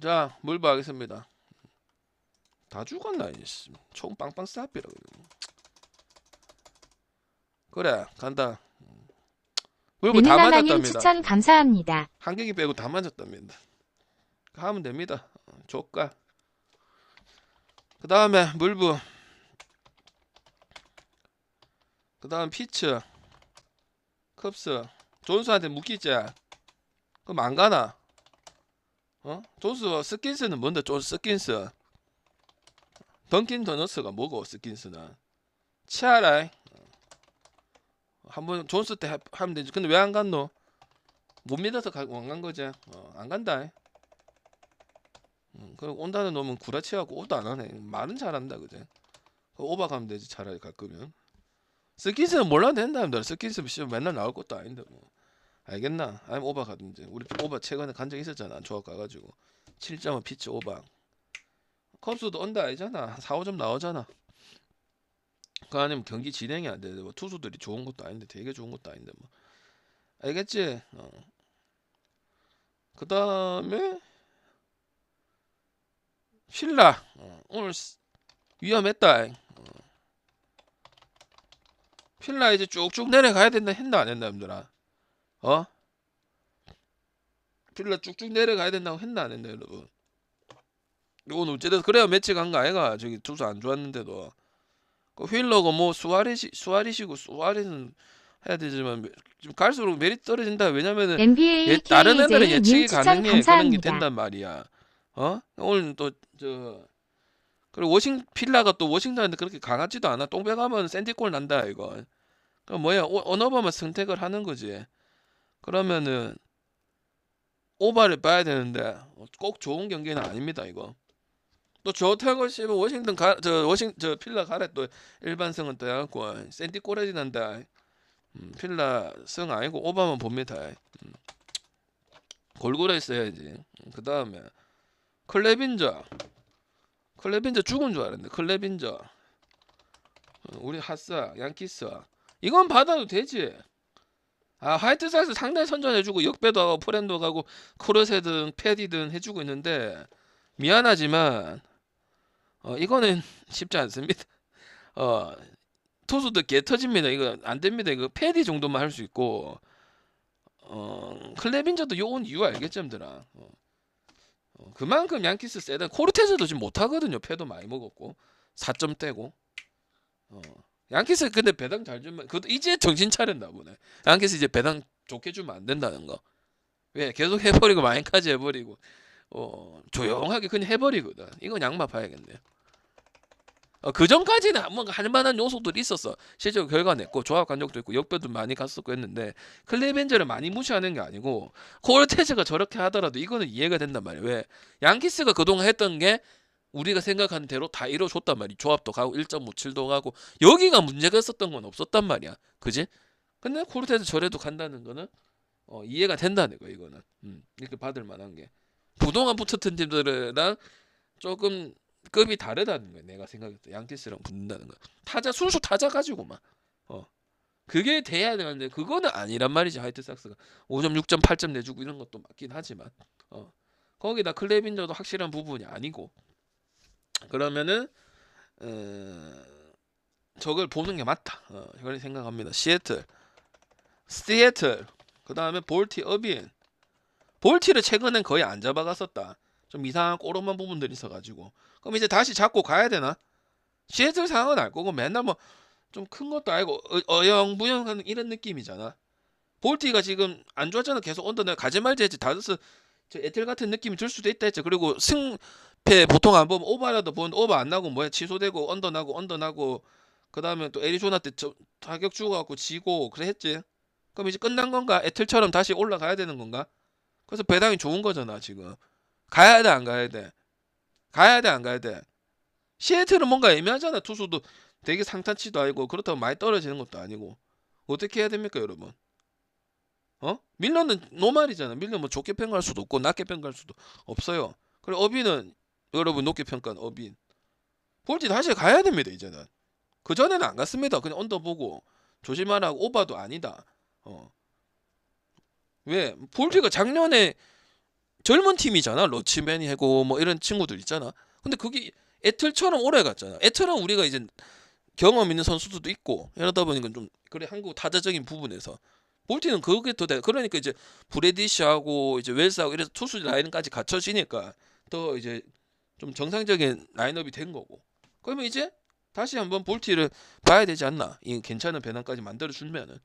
자, 물보 하겠습니다. 다 죽었나 이제 씨. 총 빵빵 쏴비라 그래 간다. 물보 다 맞았답니다. 추천 감사합니다. 한경이 빼고 다 맞았답니다. 하면 됩니다. 어, 조가. 그 다음에 물부. 그 다음 피츠. 컵스. 존스한테 묶이자. 그럼 안 가나? 어? 존스 스킨스는 뭔데? 존스 스킨스. 던킨 더너스가 뭐고 스킨스는? 치아라. 한번 존스 때 하- 하면 되지. 근데 왜 안 갔노? 못 믿어서 가, 안간 거지. 어, 안 간다. 음, 그리고 온다는 놈은 구라치하고 오도 안 하네. 말은 잘한다, 그제? 오바 가면 되지, 차라리 갈 거면. 스킨스는 몰라도 된다는데 스킨스 씨 맨날 나올 것도 아닌데 뭐. 알겠나? 아니면 오바 가든지. 우리 오바 최근에 간 적 있었잖아. 조합 가가지고 7.5 피치 오바. 컵스도 온다 아니잖아. 한 4, 5점 나오잖아. 그 아니면 경기 진행이 안 돼. 뭐 투수들이 좋은 것도 아닌데 되게 좋은 것도 아닌데 뭐. 알겠지? 어. 그 다음에 필라 어, 오늘 스- 위험했다. 어. 필라 이제 쭉쭉 내려가야 된다 했나 안 했나 여러분들아? 어? 필라 쭉쭉 내려가야 된다고 했나 안 했나 여러분? 오늘 어쨌든 그래야 매치 간 거 아이가 저기 투수 안 좋았는데도 그 휠러고 뭐 수아리시 수아리시고 수아리는 해야 되지만 좀 갈수록 메리트 떨어진다 왜냐면은 NBA 얘 다른 애들은 예측이 가능해 그런 게. 된단 말이야. 어? 오늘 또 저 그리고 워싱 필라가 또 워싱턴한테 그렇게 강하지도 않아. 똥배 가면 샌디골 난다 이거. 그 뭐야 오- 언어버만 선택을 하는 거지. 그러면은 오바를 봐야 되는데 꼭 좋은 경기는 아닙니다 이거. 또 좋다고 씨발 워싱턴 가 저 워싱 저 필라 가래 또 일반성은 또 해갖고 샌디 꼬라지 난다. 음, 필라 성 아니고 오바만 봅니다. 음. 골고루 했어야지. 그 다음에 클레빈저. 클레빈저 죽은 줄 알았는데 클레빈저. 어, 우리 핫사 양키스. 이건 받아도 되지. 아 화이트삭스 상당히 선전해주고 역배도 하고 프렌도 가고 크로세든 패디든 해주고 있는데 미안하지만 어 이거는 쉽지 않습니다. 어 투수들 개 터집니다. 이거 안 됩니다. 이거 패디 정도만 할 수 있고 어 클레빈저도 요온 이유 알겠죠, 얘들아. 어. 어, 그만큼 양키스 세다. 코르테즈도 지금 못 하거든요. 패도 많이 먹었고 4점 떼고. 어. 양키스 근데 배당 잘 주면 그 이제 정신 차렸나 보네. 양키스 이제 배당 좋게 주면 안 된다는 거. 왜 계속 해버리고 마인까지 해버리고 어 조용하게 그냥 해버리거든. 이건 양마 봐야겠네. 어, 그 전까지는 뭔가 할 만한 요소들이 있었어. 실제로 결과 냈고 조합 간격도 있고 역배도 많이 갔었고 했는데 클레벤저를 많이 무시하는 게 아니고 코르테즈가 저렇게 하더라도 이거는 이해가 된단 말이야. 왜? 양키스가 그동안 했던 게 우리가 생각한 대로 다 이뤄줬단 말이야. 조합도 가고 1.57도 가고 여기가 문제가 있었던 건 없었단 말이야. 그지? 근데 코르테즈 저래도 간다는 거는 어, 이해가 된다는 거 이거는 음, 이렇게 받을 만한 게 부동안 붙었던 팀들이랑 조금 급이 다르다는 거야. 내가 생각했을 때 양키스랑 붙는다는 거. 타자 순수 타자 가지고만. 어. 그게 돼야 되는데 그거는 아니란 말이지. 화이트삭스가 5점, 6점, 8점 내주고 이런 것도 맞긴 하지만. 어. 거기다 클레빈저도 확실한 부분이 아니고. 그러면은 어, 저걸 보는 게 맞다. 어, 그렇게 생각합니다. 시애틀, 시애틀, 그 다음에 볼티, 어빈. 볼티를 최근엔 거의 안 잡아갔었다. 좀 이상한 꼬름한 부분들이 있어가지고. 그럼 이제 다시 잡고 가야 되나? 시애틀 상황은 알 거고 맨날 뭐 좀 큰 것도 알고 어, 영부영하는 이런 느낌이잖아. 볼티가 지금 안 좋았잖아. 계속 언더 내가 가지 말지 했지. 다저스 저 에텔 같은 느낌이 들 수도 있다 했지. 그리고 승 패 보통 안 보면 오버라도 보면 오버 안 나고 뭐야 취소되고 언더 나고 언더 나고 그 다음에 또 애리조나 때 저, 타격 주고갖고 지고 그래 했지. 그럼 이제 끝난 건가? 에틀처럼 다시 올라가야 되는 건가? 그래서 배당이 좋은 거잖아 지금. 가야 돼 안 가야 돼? 가야 돼 안 가야 돼? 시애틀은 뭔가 애매하잖아 투수도 되게 상탄치도 아니고 그렇다고 많이 떨어지는 것도 아니고 어떻게 해야 됩니까 여러분? 어? 밀러는 노말이잖아. 밀러 뭐 좋게 평가할 수도 없고 낮게 평가할 수도 없어요. 그리고 어빈은 여러분 높게 평가한 어빈. 볼티 다시 가야 됩니다 이제는. 그 전에는 안 갔습니다. 그냥 언더 보고 조심하라고 오바도 아니다. 어. 왜 볼티가 작년에 젊은 팀이잖아. 러치맨이 하고 뭐 이런 친구들 있잖아. 근데 그게 애틀처럼 오래 갔잖아. 애틀은 우리가 이제 경험 있는 선수들도 있고 이러다 보니까 좀 그래 한국 타자적인 부분에서 볼티는 그게 더 돼. 그러니까 이제 브레디시하고 이제 웰스하고 이래서 투수 라인까지 갖춰지니까 더 이제 좀 정상적인 라인업이 된 거고. 그러면 이제 다시 한번 볼티를 봐야 되지 않나? 이 괜찮은 배낭까지 만들어 주면은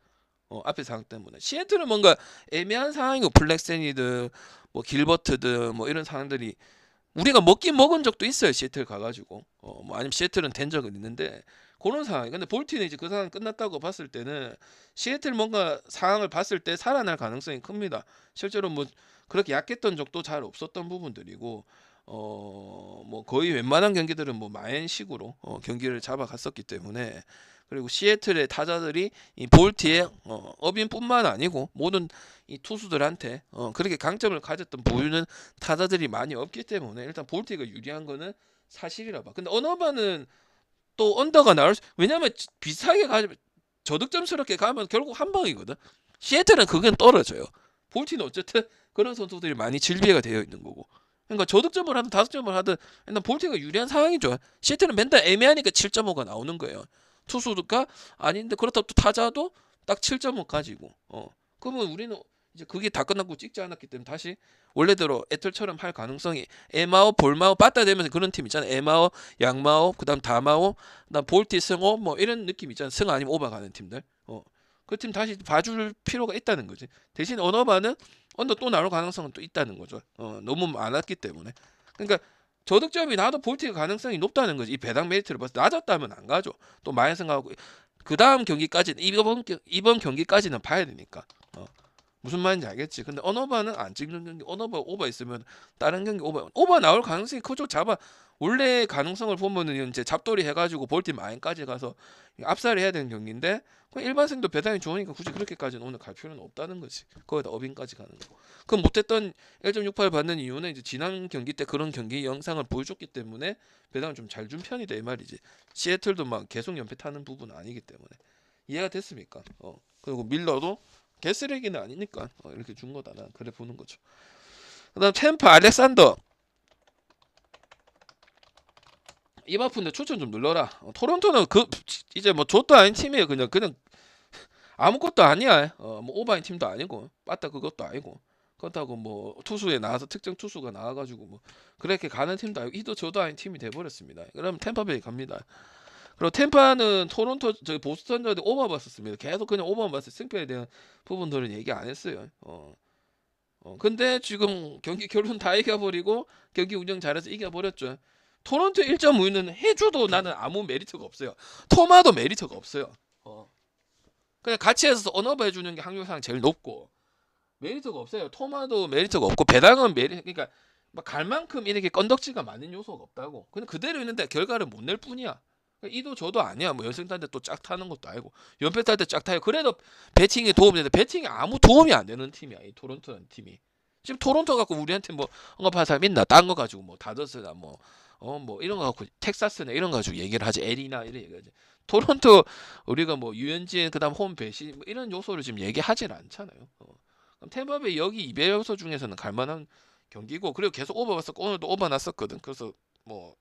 어, 앞에 상황 때문에 시애틀은 뭔가 애매한 상황이고 블랙세니드 뭐 길버트드 뭐 이런 상황들이 우리가 먹긴 먹은 적도 있어요 시애틀 가가지고 어, 뭐 아니면 시애틀은 된 적은 있는데 그런 상황. 근데 볼티는 이제 그 상황 끝났다고 봤을 때는 시애틀 뭔가 상황을 봤을 때 살아날 가능성이 큽니다. 실제로 뭐 그렇게 약했던 적도 잘 없었던 부분들이고 어 뭐 거의 웬만한 경기들은 뭐 마엔식으로 어, 경기를 잡아갔었기 때문에 그리고 시애틀의 타자들이 이 볼티의 어, 업인뿐만 아니고 모든 이 투수들한테 어, 그렇게 강점을 가졌던 보유는 타자들이 많이 없기 때문에 일단 볼티가 유리한 거는 사실이라 봐. 근데 어너바는 또 언더가 나올 수, 왜냐면 지- 비슷하게 가 저득점스럽게 가면 결국 한 방이거든. 시애틀은 그건 떨어져요. 볼티는 어쨌든 그런 선수들이 많이 질비해가 되어 있는 거고. 그러니까 저득점을 하든 다득점을 하든 일단 볼티가 유리한 상황이죠. 시애틀은 맨날 애매하니까 7.5가 나오는 거예요. 투수가 아닌데 그렇다고 또 타자도 딱 7.5 가지고. 어. 그러면 우리는 이제 그게 다 끝났고 찍지 않았기 때문에 다시 원래대로 애틀처럼 할 가능성이 에마오, 볼마오 빠따 되면서 그런 팀 있잖아요. 에마오, 양마오, 그다음 다마오, 그다음 볼티, 승호 뭐 이런 느낌 있잖아요. 승 아니면 오바 가는 팀들. 어. 그 팀 다시 봐줄 필요가 있다는 거지. 대신 언어바는 언더 또 나올 가능성은 또 있다는 거죠. 어, 너무 많았기 때문에. 그러니까 저득점이 나도 볼티가 가능성이 높다는 거지. 이 배당 메리트를 봐서 낮았다면 안 가죠. 또 많이 생각하고 그 다음 경기까지는 이번 경- 이번 경기까지는 봐야 되니까. 어. 무슨 말인지 알겠지. 근데 언어바는 안 찍는 경기, 언어바 오버 있으면 다른 경기 오버 오버 나올 가능성이 크죠. 잡아 원래 가능성을 보면은 이제 잡돌이 해가지고 볼티 마인까지 가서 압살을 해야 되는 경기인데 그 일반생도 배당이 좋으니까 굳이 그렇게까지는 오늘 갈 필요는 없다는 거지. 거기다 어빙까지 가는 거. 그럼 못했던 1.68 받는 이유는 이제 지난 경기 때 그런 경기 영상을 보여줬기 때문에 배당을 좀 잘 준 편이다 이 말이지. 시애틀도 막 계속 연패 타는 부분 은 아니기 때문에 이해가 됐습니까? 어 그리고 밀러도 개쓰레기는 아니니까 어, 이렇게 준 거다 난 그래 보는 거죠. 그 다음 템파 알렉산더 입 아픈데 추천 좀 눌러라. 어, 토론토는 그 이제 뭐 좆도 아닌 팀이에요. 그냥 그냥 아무것도 아니야. 어, 뭐 오바인 팀도 아니고 빠따 그것도 아니고 그렇다고 뭐 투수에 나와서 특정 투수가 나와가지고 뭐 그렇게 가는 팀도 아니고 이도 저도 아닌 팀이 돼버렸습니다. 그럼 템파베이 갑니다. 그리고 템파는 토론토 저기 보스턴전에 오버 봤었습니다. 계속 그냥 오버만 봤어요. 승패에 대한 부분들은 얘기 안 했어요. 어. 어, 근데 지금 경기 결론 다 이겨버리고 경기 운영 잘해서 이겨버렸죠. 토론토 1.5는 해줘도 나는 아무 메리트가 없어요. 토마도 메리트가 없어요. 어. 그냥 같이 해서 언어버 해주는 게 확률상 제일 높고 메리트가 없어요. 토마도 메리트가 없고 배당은 메리 그러니까 막 갈 만큼 이렇게 건덕지가 많은 요소가 없다고. 그냥 그대로 있는데 결과를 못 낼 뿐이야. 이도 저도 아니야. 뭐 연승 탈 때 또 짝 타는 것도 아니고 연패 탈 때 짝 타요. 그래도 배팅에 도움이 되는데 배팅에 아무 도움이 안 되는 팀이야. 이 토론토라는 팀이. 지금 토론토 갖고 우리한테 뭐 언급할 사람 있나? 딴 거 가지고 뭐 다저스나 뭐 어 뭐 이런 거 갖고 텍사스나 이런 거 가지고 얘기를 하지 에리나 이런 얘기하지. 토론토 우리가 뭐 유현진 그다음 홈 배시 뭐 이런 요소를 지금 얘기하진 않잖아요. 어. 그럼 템바베 여기 이배 요소 중에서는 갈만한 경기고 그리고 계속 오버 봤었고 오늘도 오버 났었거든. 그래서 뭐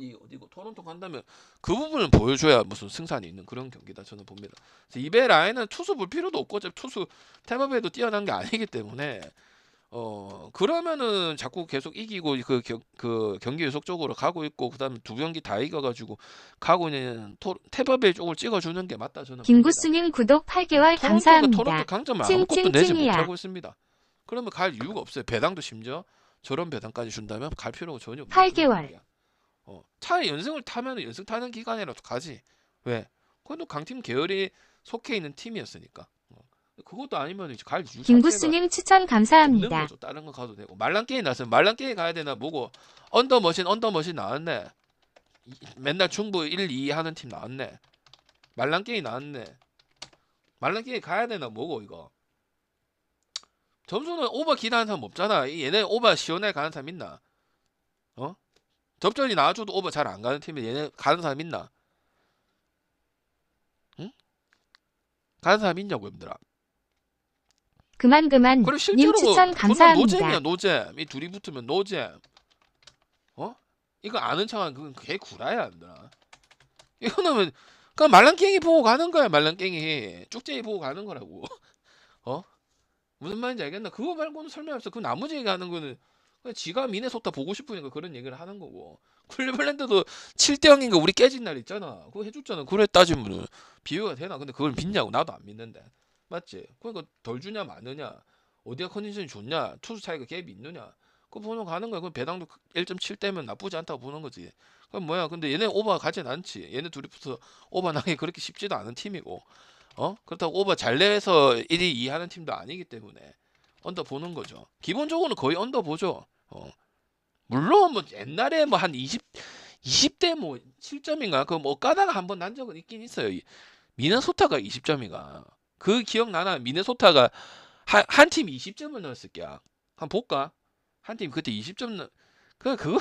이 어디고 토론토 간다면 그 부분을 보여줘야 무슨 승산이 있는 그런 경기다 저는 봅니다. 이배 라인은 투수 볼 필요도 없고 어차피 투수 템바베도 뛰어난 게 아니기 때문에 어 그러면은 자꾸 계속 이기고 그, 경, 그 경기 계속적으로 가고 있고 그다음에 두 경기 다 이겨가지고 가고 있는 토, 테바베 쪽을 찍어주는 게 맞다 저는. 김구스님 구독 8개월 토론토가 감사합니다. 토론토 강점을 아무것도 내지. 못하고 있습니다. 그러면 갈 이유가 없어요. 배당도 심지어 저런 배당까지 준다면 갈 필요가 전혀 없는 8개월. 어, 차라리 연승을 타면 연승 타는 기간이라도 가지. 왜? 그것도 강팀 계열이 속해 있는 팀이었으니까. 어. 그것도 아니면 이제 갈 이유 김구스님 추천 감사합니다. 거죠. 다른 거 가도 되고 말랑 게임 나왔으면 말랑 게임 가야 되나 보고 언더 머신 언더 머신 나왔네. 이- 맨날 중부 1, 2 하는 팀 나왔네. 말랑 게임 나왔네. 말랑 게임 가야 되나 뭐고 이거. 점수는 오버 기대하는 사람 없잖아. 이 얘네 오버 시원하게 가는 사람 있나? 어? 접전이 나와줘도 오버 잘 안 가는 팀에 얘네 가는 사람 있나? 응? 가는 사람 있냐고 얘들아. 그만 그만 그래 님 실제로 추천 존나 노잼이야 감사합니다. 노잼 이 둘이 붙으면 노잼 어 이거 아는 척한 그건 개 구라야 안들아 이거는 그냥 말랑깽이 보고 가는 거야 말랑깽이 쭉제이 보고 가는 거라고 어 무슨 말인지 알겠나 그거 말고는 설명 없어 그 나머지 얘기하는 거는 그냥 지가 미네소타 보고 싶으니까 그런 얘기를 하는 거고. 클리블랜드도 7대 0인가 우리 깨진 날 있잖아. 그거 해줬잖아. 그래 따지면은 비교가 되나? 근데 그걸 믿냐고. 나도 안 믿는데. 맞지? 그러니까 덜 주냐 많으냐? 어디가 컨디션이 좋냐? 투수 차이가 갭이 있느냐? 그거 보는 거 가는 거야. 그럼 배당도 1.7대면 나쁘지 않다고 보는 거지. 그럼 뭐야? 근데 얘네 오버 가진 않지. 얘네 둘이 붙어 오버 나기 그렇게 쉽지도 않은 팀이고. 어? 그렇다고 오버 잘 내서 1위 2 하는 팀도 아니기 때문에 언더 보는 거죠. 기본적으로는 거의 언더 보죠. 어. 물론 뭐 옛날에 뭐 한 20 20대 뭐 7점인가? 그뭐 까다가 한 번 난 적은 있긴 있어요. 이- 미네소타가 20점이가? 그 기억 나나? 미네소타가 한팀 20점을 넣었을 게야. 한번 볼까? 한 팀 그때 20점 넣 그 그거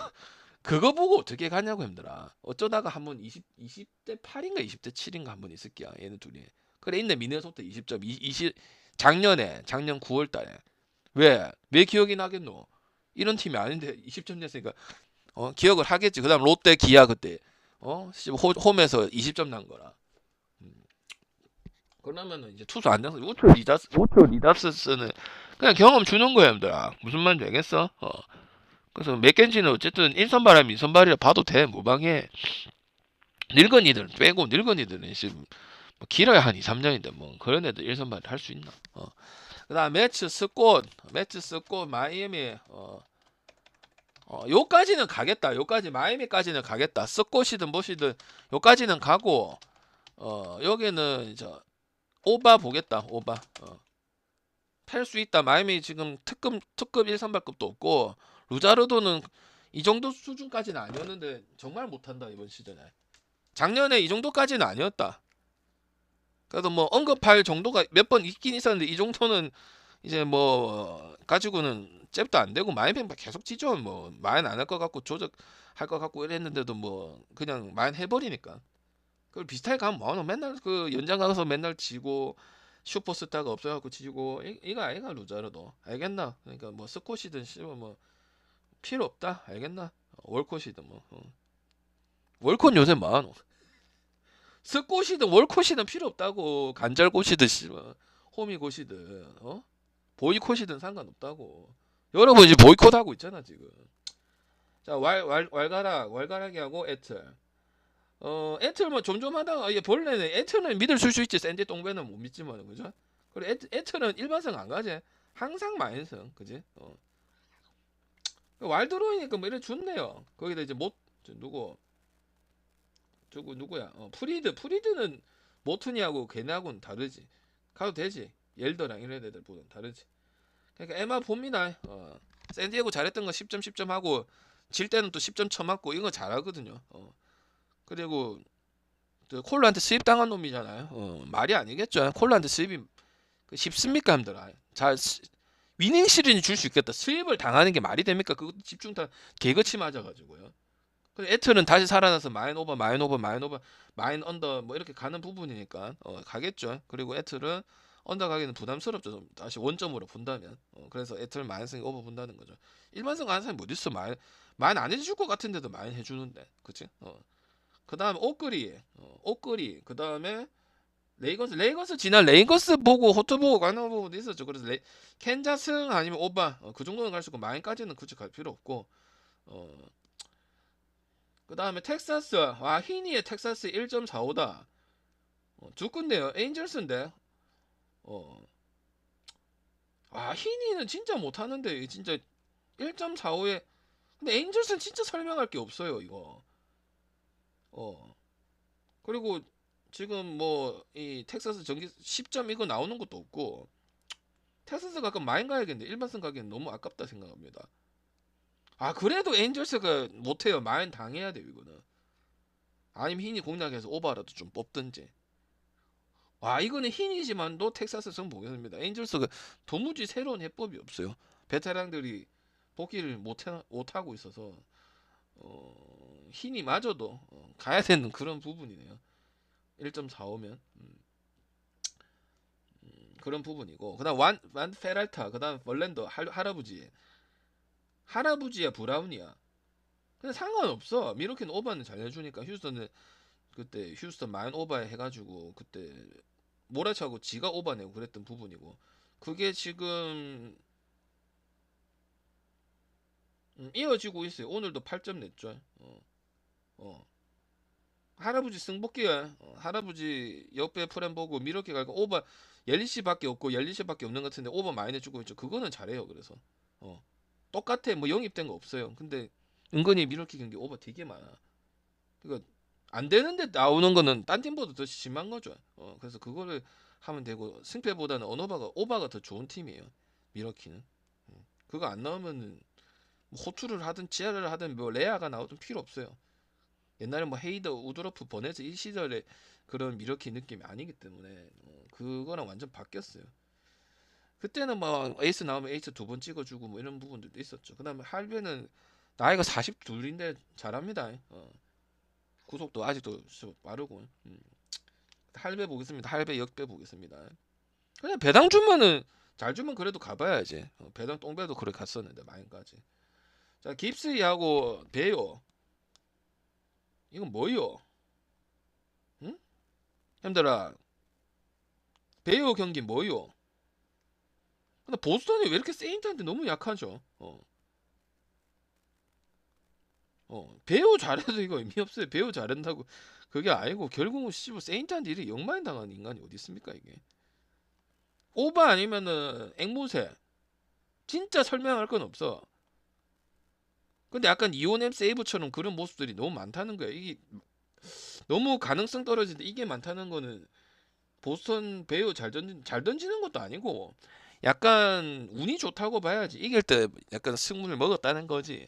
그거 보고 어떻게 가냐고 힘들아. 어쩌다가 한 번 20 20대 8인가 20대 7인가 한 번 있을 게야 얘네 둘이. 그래 있네. 미네소타 20점 20 작년에 작년 9월 달에. 왜? 왜 기억이 나겠노? 이런 팀이 아닌데 20점 냈으니까 어 기억을 하겠지. 그다음 롯데 기아 그때. 어? 씨, 호, 홈에서 20점 난 거라. 음. 그러면은 이제 투수 안 돼서 우초 리다스 우초 리다스는 그냥 경험 주는 거야 얘들아. 무슨 말인지 알겠어? 어. 그래서 맥켄지는 어쨌든 1선발이면 2선발이라 봐도 돼. 무방해. 늙은이들 빼고 늙은이들은 지금 뭐 길어야 한 2, 3년인데 뭐 그런 애들 1선발 할 수 있나 어 그다음 매츠 스꽃 매츠 스꽃 마이애미 어 어, 요까지는 가겠다. 요까지 마이애미까지는 가겠다. 스꽃이든 뭐시든 요까지는 가고 어, 여기는 저 오바 보겠다. 오바. 어. 팰수 있다. 마이애미 지금 특급 특급 1선발급도 없고 루자르도는 이 정도 수준까지는 아니었는데 정말 못한다 이번 시즌에. 작년에 이 정도까지는 아니었다. 그래도 뭐 언급할 정도가 몇 번 있긴 있었는데 이 정도는 이제 뭐 가지고는 잽도 안 되고 마인 펜 계속 치죠. 뭐 마인 안 할 것 같고 조적할 것 같고 이랬는데도 뭐 그냥 마인 해버리니까. 그 비슷하게 가면 뭐 맨날 그 연장 가서 맨날 지고 슈퍼스타가 없어갖고 지고 이, 이거 아이가 루자르도 알겠나? 그러니까 뭐 스콧이든 씨뭐 뭐 필요 없다 알겠나? 월콧이든 뭐 어. 월콧 요새 많어. 스콧이든 월콧이든 필요 없다고 간절꽃이든 씨뭐 호미꽃이든 어 보이콧이든 상관없다고. 여러분 이제 보이콧 하고 있잖아 지금. 자, 왈, 왈, 왈가락, 왈가락이 하고 애틀. 어, 애틀 뭐 점점 하다가 이게 본래는 애틀은 믿을 수 있지. 샌디 똥배는 못 믿지만 그죠? 그리고 애틀, 애틀은 일반성 안 가지. 항상 마인성, 그지? 어. 왈드로이니까 뭐 이래 좋네요. 거기다 이제 못 저, 누구 누구 누구야? 어, 프리드, 프리드는 모트니하고 걔네하고는 다르지. 가도 되지. 옐더랑 이런 애들보다 다르지. 그러니까 에마 봅니다. 어. 샌디에고 잘했던 거 10점 10점 하고 질 때는 또 10점 쳐맞고 이거 잘하거든요. 어. 그리고 그 콜라한테 수입 당한 놈이잖아요. 어, 말이 아니겠죠. 콜라한테 수입이 그 쉽습니까, 힘들어. 잘 스- 위닝 시리즈 줄 수 있겠다. 수입을 당하는 게 말이 됩니까? 그것도 집중타 개거치 맞아가지고요. 근데 애틀은 다시 살아나서 마인 오버, 마인 오버, 마인 오버, 마인 언더 뭐 이렇게 가는 부분이니까 어, 가겠죠. 그리고 애틀은 언더 가기는 부담스럽죠. 좀 다시 원점으로 본다면. 어, 그래서 애틀 마인승이 오버 본다는 거죠. 일반성 하는 사람이 뭐 있어? 마인 마인 안 해줄 것 같은데도 마인 해주는데, 그치? 어. 그 다음 오끄리, 어, 오끄리. 그 다음에 레이건스, 레이건스 지난 레이건스 보고 호트 보고 가는 부분도 있었죠. 그래서 레, 켄자승 아니면 오바 어, 그 정도는 갈 수 있고 마인까지는 굳이 갈 필요 없고. 어. 그 다음에 텍사스, 와 히니의 텍사스 1.45다. 어, 두 군데요. 에인절스인데. 어. 아, 히니는 진짜 못하는데, 진짜 1.45에. 근데 에인절스는 진짜 설명할 게 없어요, 이거. 어. 그리고 지금 뭐, 이 텍사스 전기 10점 이거 나오는 것도 없고, 텍사스 가끔 마인 가야겠는데, 일반성 가기엔 너무 아깝다 생각합니다. 아, 그래도 에인절스가 못해요. 마인 당해야 돼요, 이거는. 아니면 히니 공략해서 오버라도 좀 뽑든지. 와 이거는 흰이지만도 텍사스 성 보겠습니다. 에인절스가 도무지 새로운 해법이 없어요. 베테랑들이 복귀를 못해, 못하고 있어서 어, 흰이 마저도 어, 가야 되는 그런 부분이네요. 1.45면 음. 음, 그런 부분이고 그다음 완, 완 페랄타 그다음 벌렌더 할, 할아버지 할아버지야 브라운이야. 근데 상관없어. 미로키는 오버는 잘 해주니까 휴스턴은 그때 휴스턴 마인 오버 해가지고 그때 몰아차고 지가 오버내고 그랬던 부분이고. 그게 지금 음, 이어지고 있어요. 오늘도 8점 냈죠 어. 어. 할아버지 승복기야. 어, 할아버지 옆에 프렌 보고 미로키 갈고 오버 옐리시밖에 없고 옐리시밖에 없는 것 같은데 오버 많이 내주고 있죠. 그거는 잘해요 그래서. 어. 똑같아 뭐 영입된 거 없어요 근데 은근히 미러키 경기 오버 되게 많아. 그러니까 안 되는데 나오는 거는 딴 팀보다 더 심한 거죠. 어, 그래서 그거를 하면 되고 승패보다는 언어바가 오바가 더 좋은 팀이에요. 미러키는. 음, 그거 안 나오면은 뭐 호투를 하든 지하를 하든 뭐 레아가 나오든 필요 없어요. 옛날에 뭐 헤이더, 우드로프, 버네즈 이 시절에 그런 미러키 느낌이 아니기 때문에 어, 그거랑 완전 바뀌었어요. 그때는 뭐 에이스 나오면 에이스 두 번 찍어주고 뭐 이런 부분들도 있었죠. 그다음에 할배는 나이가 42인데 잘합니다. 어. 구속도 아직도 좀 빠르고. 음. 할배 보겠습니다. 할배 역배 보겠습니다. 그냥 배당 주면은 잘 주면 그래도 가봐야지. 어, 배당 똥배도 그래 갔었는데 마인까지. 자 깁스이하고 베요. 이건 뭐요? 응? 형들아 베요 경기 뭐요? 근데 보스턴이 왜 이렇게 세인트한테 너무 약하죠? 어. 어, 배우 잘해도 이거 의미 없어요. 배우 잘한다고 그게 아니고 결국은 씨발 세인트한테 이렇게 역마인 당하는 인간이 어디 있습니까 이게? 오바 아니면은 앵무새 진짜 설명할 건 없어. 근데 약간 이온엠 세이브처럼 그런 모습들이 너무 많다는 거야. 이게 너무 가능성 떨어지는데 이게 많다는 거는 보스턴 배우 잘 던진 잘 던지는 것도 아니고 약간 운이 좋다고 봐야지. 이길 때 약간 승문을 먹었다는 거지.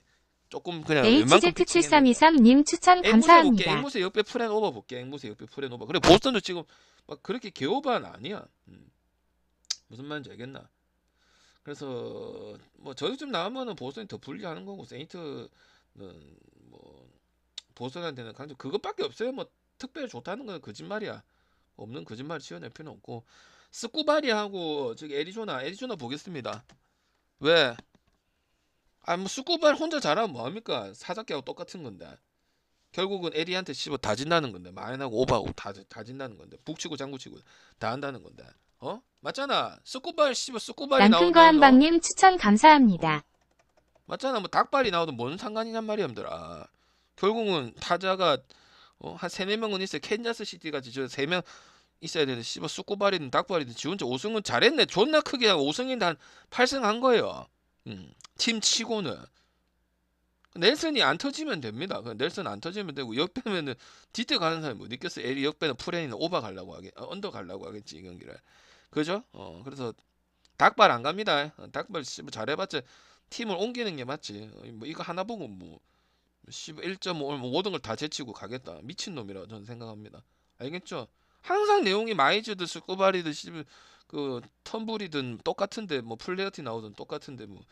조금 그냥 웬만큼 피칭했는데. HZ7323님 추천. 감사합니다. 앵무새 옆에 프렌 오버 볼게. 앵무새 옆에 프렌 오버. 그래 보스턴도 지금 막 그렇게 개오바는 아니야. 음. 무슨 말인지 알겠나? 그래서 뭐 저기쯤 나오면은 보스턴이 더 불리하는 거고 세인트는 뭐 보스턴한테는 강점 그것밖에 없어요. 뭐 특별히 좋다는 건 거짓말이야. 없는 거짓말 지어낼 필요는 없고 스쿠바리하고 저기 애리조나 애리조나 보겠습니다. 왜? 아뭐 스쿠바리 혼자 잘하면 뭐합니까? 사자끼하고 똑같은 건데. 결국은 에리한테 씹어 다 진다는 건데 마인하고 오버하고 다, 다 진다는 건데 북치고 장구치고 다 한다는 건데 어 맞잖아 스쿠발 씹어 스쿠발이 거 나오든 어? 한방님 추천 감사합니다. 맞잖아 뭐 닭발이 나오든 뭔 상관이냔 말이야 얘들아 결국은 타자가 어, 한 세네 명은 있어요 캔자스 시티 같이 저 세명 있어야 되는데 씹어 스쿠발이든 닭발이든 지 혼자 5승은 잘했네 존나 크게 하고 5승인데 한 8승 한 거예요 음, 팀 치고는 넬슨이 안 터지면 됩니다. 그 넬슨 안 터지면 되고 역배면은 뒤때 가는 사람이 못 있겠어. 에리 역배는 프레이는 오버 가려고 하겠, 어, 언더 가려고 하겠지 이 경기를. 그죠? 어 그래서 닭발 안 갑니다. 어, 닭발 씨뭐 잘해봤자 팀을 옮기는 게 맞지. 어, 뭐 이거 하나 보고 뭐1.5뭐 모든 걸 다 제치고 가겠다. 미친 놈이라고 저는 생각합니다. 알겠죠? 항상 내용이 마이즈든 스쿠바리든 씨그 텀블이든 똑같은데 뭐 플레어티 나오든 똑같은데 뭐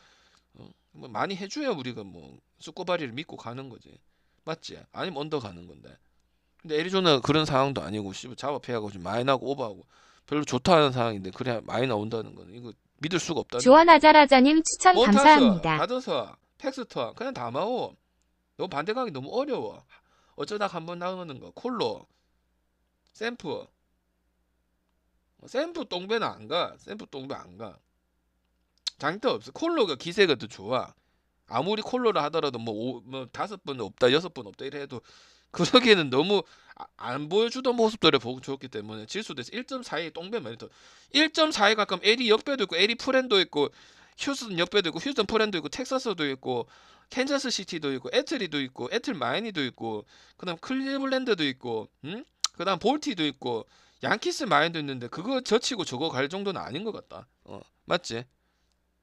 어, 뭐 많이 해줘야 우리가 뭐. 쑥고바리를 믿고 가는 거지. 맞지? 아니면 언더 가는 건데. 근데 애리조나 그런 상황도 아니고 씨발 잡아패하고 좀 많이 나고 오버하고 별로 좋다는 상황인데 그래 많이 나온다는 거는 이거 믿을 수가 없다 조원아자라자님 추천 감사합니다. 가더서 팩스터 그냥 담아오. 너무 반대가기 너무 어려워. 어쩌다 한 번 나오는 거. 콜로 샘프. 샘프 똥배는 안가. 샘프 똥배 안가. 장대 없어. 콜로가 기세가 더 좋아. 아무리 콜로를 하더라도 뭐, 오, 뭐 다섯 번 없다 여섯 번 없다 이래 해도 그러기에는 너무 아- 안 보여주던 모습들을 보고 좋았기 때문에 질수돼서 1.4의 똥배만 더 1.4에 가까운 에리 역배도 있고 에리 프렌도 있고 휴스턴 역배도 있고 휴스턴 프렌도 있고 텍사스도 있고 캔자스 시티도 있고 애틀리도 있고 애틀 마이니도 있고 그다음 클리블랜드도 있고 응? 그다음 볼티도 있고 양키스 마인도 있는데 그거 젖히고 저거 갈 정도는 아닌 것 같다. 어 맞지?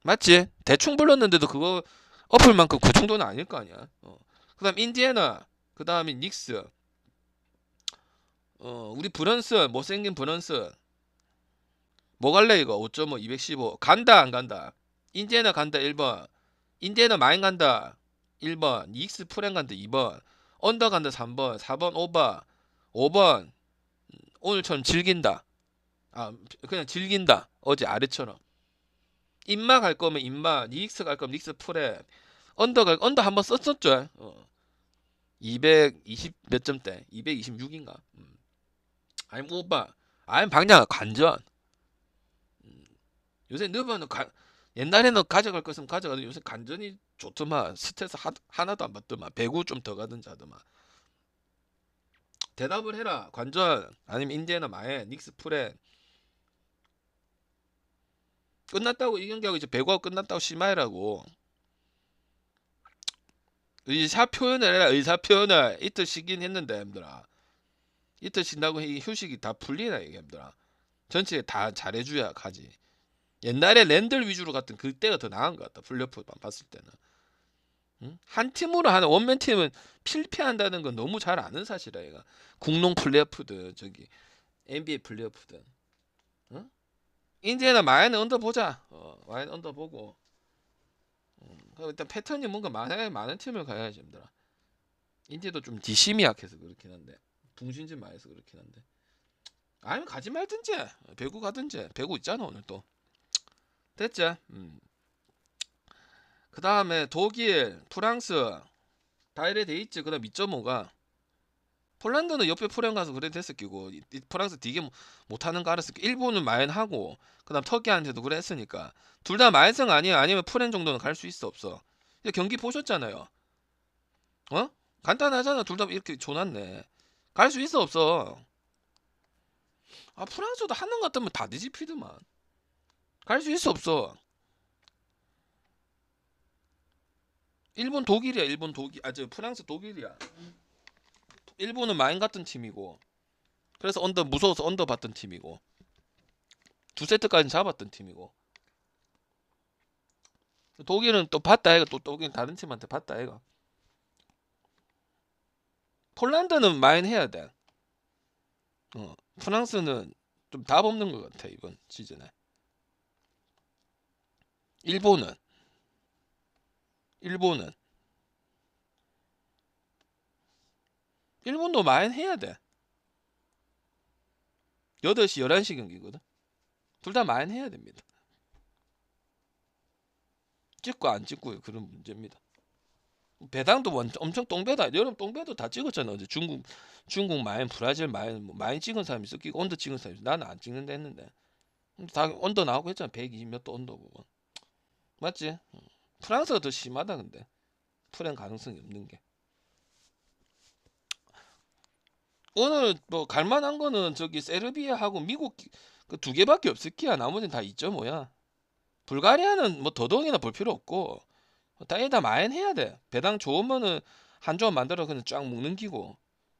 맞지? 대충 불렀는데도 그거 엎을 만큼 그 정도는 아닐 거 아니야. 어. 그다음 인디애나, 그다음에 닉스, 어 우리 브런스 못생긴 브런스 뭐 갈래 이거 5.5 215 간다 안 간다 인디애나 간다 1번 인디애나 마인 간다 1번 닉스 프렌 간다 2번 언더 간다 3번 4번 오바 5번 오늘처럼 즐긴다. 아 그냥 즐긴다. 어제 아래처럼. 인마 갈 거면 인마 닉스 갈 거면 닉스 풀에. 언더 갈 언더 한번 썼었죠. 어. 220 몇 점대 226인가. 음. 아니 오빠. 아니 방향 관전. 음. 요새 너는 가, 옛날에는 가져갈 것은 가져가도 요새 간전이 좋더만. 스트레스 하, 하나도 안 받더만. 배구 좀 더 가든지 하더만 대답을 해라. 관전. 아니면 인디애나 마에 닉스 풀에. 끝났다고 이 경기하고 이제 배구하고 끝났다고 심하이라고. 의사 표현을 해라. 의사 표현을. 이틀 쉬긴 했는데 힘들아. 이틀 쉰다고 이 휴식이 다 풀리나 이게 힘들아. 전체 다 잘해줘야 가지. 옛날에 랜들 위주로 갔던 그때가 더 나은 것 같다. 플레이오프만 봤을 때는. 응? 한 팀으로 하는 원맨 팀은 필패한다는 건 너무 잘 아는 사실이야 얘가. 공농 플레이오프든 저기 NBA 플레이오프든. 응? 인디애나 마야는 언더 보자. 어, 마야는 언더 보고. 음, 일단 패턴이 뭔가 많아야 많은 팀을 가야지 힘들어 인디도 좀 뒷심이 약해서 그렇긴 한데. 붕신진 많이 해서 그렇긴 한데. 아니면 가지 말든지 배구 가든지 배구 있잖아 오늘 또. 됐지? 음. 그 다음에 독일 프랑스 다이레 돼 있지. 그 다음 2.5가. 폴란드는 옆에 프렌 가서 그래 됐을 끼고 프랑스 되게 뭐, 못하는 거 알았을 끼 일본은 마연하고 그 다음 터키한테도 그래 했으니까. 둘 다 마연성 아니야? 아니면 프렌 정도는 갈 수 있어 없어? 이제 경기 보셨잖아요. 어? 간단하잖아. 둘 다 이렇게 줘놨네. 갈 수 있어 없어? 아 프랑스도 하는 것 같으면 다 뒤집히더만. 갈 수 있어 없어 일본 독일이야 일본 독일. 아 저 프랑스 독일이야. 일본은 마인 같은 팀이고 그래서 언더 무서워서 언더 봤던 팀이고 두 세트까지 잡았던 팀이고. 독일은 또 봤다 해가 또 독일 다른 팀한테 봤다 해가. 폴란드는 마인 해야 돼. 어, 프랑스는 좀 답 없는 것 같아 이번 시즌에. 일본은 일본은. 일본도 마인 해야 돼. 8시 11시 경기거든. 둘 다 마인 해야 됩니다. 찍고 안 찍고 그런 문제입니다. 배당도 완- 엄청 똥배다. 여름 똥배도 다 찍었잖아 어제. 중국 중국 마인 브라질 마인 뭐 마인 찍은 사람이 있어. 끼고 언더 찍은 사람이 있어. 나는 안 찍는다 했는데. 다 언더 나오고 했잖아. 120몇도 언더 보고. 맞지? 응. 프랑스가 더 심하다 근데. 프렌 가능성이 없는 게. 오늘 뭐 갈만한 거는 저기 세르비아하고 미국 그 두 개밖에 없을 끼야. 나머지는 다 2.5야. 불가리아는 뭐 더더욱이나 볼 필요 없고. 다이다 마인 해야 돼. 배당 좋으면은 한 조합 만들어 그냥 쫙 묶는 기고.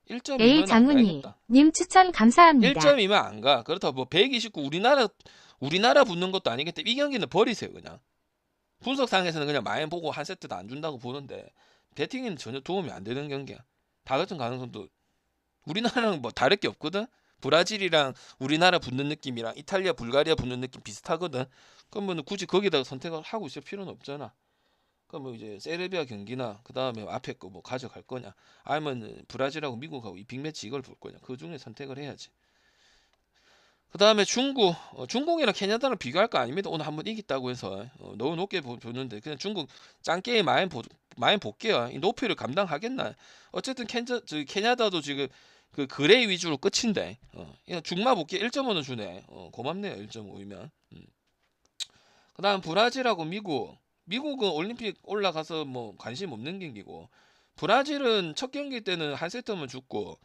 1.2면 A 안 장훈이 가야겠다. 님 추천 감사합니다. 1.2면 안 가. 그렇다고 뭐 129 우리나라 우리나라 붙는 것도 아니기 때문에 이 경기는 버리세요 그냥. 분석상에서는 그냥 마인 보고 한 세트도 안 준다고 보는데 배팅에는 전혀 도움이 안 되는 경기야. 다 같은 가능성도 우리나라랑 뭐 다를 게 없거든. 브라질이랑 우리나라 붙는 느낌이랑 이탈리아, 불가리아 붙는 느낌 비슷하거든. 그러면 굳이 거기다가 선택을 하고 있을 필요는 없잖아. 그럼 뭐 이제 세르비아 경기나 그 다음에 앞에 거 뭐 가져갈 거냐, 아니면 브라질하고 미국하고 이 빅매치 이걸 볼 거냐, 그 중에 선택을 해야지. 그 다음에 중국, 어, 중국이랑 캐나다랑 비교할 거 아닙니다. 오늘 한번 이겼다고 해서 어, 너무 높게 보, 보는데 그냥 중국 짱 게임 많이 보, 많이 볼게요. 이 높이를 감당하겠나? 어쨌든 캔자, 저 캐나다도 지금 그 그레이 위주로 끝인데 어, 그냥 중마 볼게 1.5는 주네. 어, 고맙네요 1.5이면. 음. 그 다음 브라질하고 미국. 미국은 올림픽 올라가서 뭐 관심 없는 경기고 브라질은 첫 경기 때는 한 세트만 죽고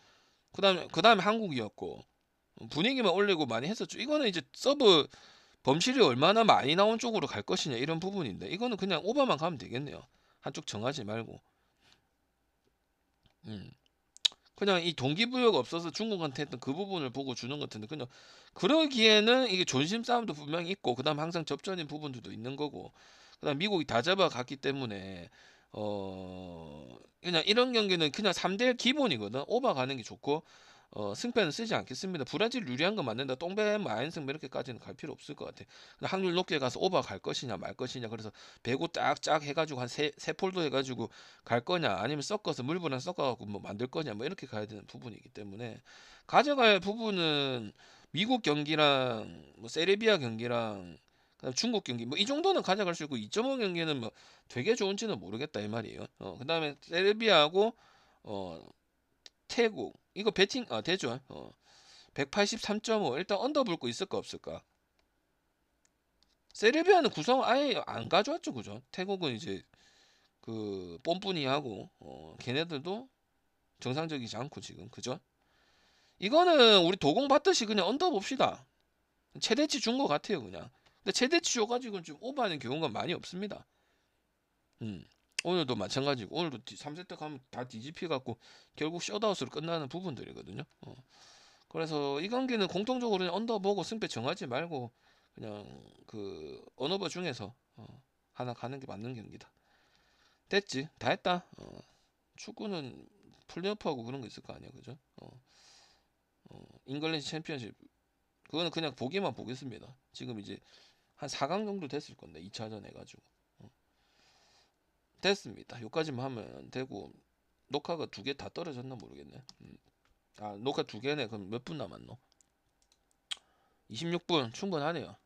그다음에 그다음에 한국이었고 분위기만 올리고 많이 했었죠. 이거는 이제 서브 범실이 얼마나 많이 나온 쪽으로 갈 것이냐 이런 부분인데 이거는 그냥 오버만 가면 되겠네요. 한쪽 정하지 말고. 음. 그냥 이 동기부여가 없어서 중국한테 했던 그 부분을 보고 주는 것 같은데 그냥 그러기에는 이게 존심 싸움도 분명히 있고 그다음 항상 접전인 부분들도 있는 거고 그다음 미국이 다 잡아갔기 때문에 어 그냥 이런 경기는 그냥 3대1 기본이거든 오버 가는 게 좋고 어, 승패는 쓰지 않겠습니다. 브라질 유리한 거 맞는다. 똥배 마인승 이렇게까지는 갈 필요 없을 것 같아. 근데 확률 높게 가서 오버 갈 것이냐 말 것이냐. 그래서 배구 쫙쫙 해가지고 한 세 세 폴도 해가지고 갈 거냐 아니면 섞어서 물분을 섞어갖고 뭐 만들 거냐 뭐 이렇게 가야 되는 부분이기 때문에 가져갈 부분은 미국 경기랑 뭐 세르비아 경기랑 그다음 중국 경기 뭐 이 정도는 가져갈 수 있고 2.5 경기는 뭐 되게 좋은지는 모르겠다 이 말이에요. 어 그다음에 세르비아하고 어 태국 이거 배팅 아 되죠. 어 183.5 일단 언더 불고 있을까 없을까? 세르비아는 구성 아예 안 가져왔죠, 그죠? 태국은 이제 그 뽐뿌니 하고 어 걔네들도 정상적이지 않고 지금 그죠? 이거는 우리 도공 받듯이 그냥 언더 봅시다. 최대치 준 것 같아요, 그냥. 근데 최대치 줘가지고 좀 오버하는 경우가 많이 없습니다. 음. 오늘도 마찬가지고 오늘도 3세트 가면 다 뒤집히 갖고 결국 셧아웃으로 끝나는 부분들이거든요. 어. 그래서 이 경기는 공통적으로 언더 보고 승패 정하지 말고 그냥 그 언어버 중에서 어, 하나 가는 게 맞는 경기다. 됐지, 다 했다. 어. 축구는 플레이오프하고 그런 거 있을 거 아니야, 그죠? 어. 어, 잉글랜드 챔피언십 그거는 그냥 보기만 보겠습니다. 지금 이제 한 4강 정도 됐을 건데 2차전 해가지고 어. 됐습니다. 여기까지만 하면 되고 녹화가 두 개 다 떨어졌나 모르겠네. 음. 아 녹화 두 개네. 그럼 몇 분 남았노? 26분 충분하네요.